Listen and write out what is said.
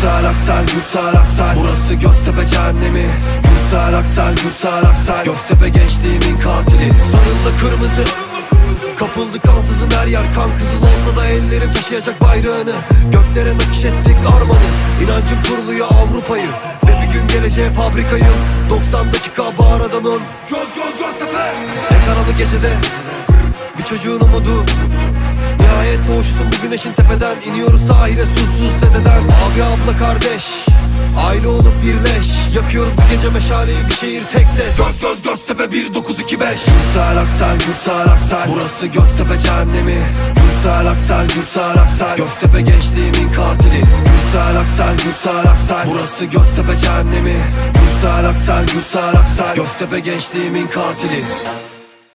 Aksel Gürsel Aksel Burası Göztepe cehennemi. Gürsel Aksel Gürsel Aksel Göztepe gençliğimin katili. Sarında kırmızı. Kapıldı kansızın her yer. Kan kızıl olsa da ellerim taşıyacak bayrağını. Göklere nakış ettik armanı. İnancım kuruluyor Avrupa'yı. Ve bir gün geleceğe fabrikayım 90 dakika bağır adamın Göz göz Göztepe. Ne karanlık gecede. Bir çocuğun umudu Nihayet doğuşusun bu güneşin tepeden. İniyoruz sahile susuz dededen. Abi abla kardeş Aile olup birleş. Yakıyoruz bu gece meşaleyi bir şehir tek ses. Göz göz Göztepe 1925 Gürsel Aksel Gürsel Aksel. Burası Göztepe cehennemi. Gürsel Aksel Gürsel Aksel. Göztepe gençliğimin katili. Gürsel Aksel Gürsel Aksel. Burası Göztepe cehennemi. Gürsel Aksel Gürsel Aksel. Göztepe gençliğimin katili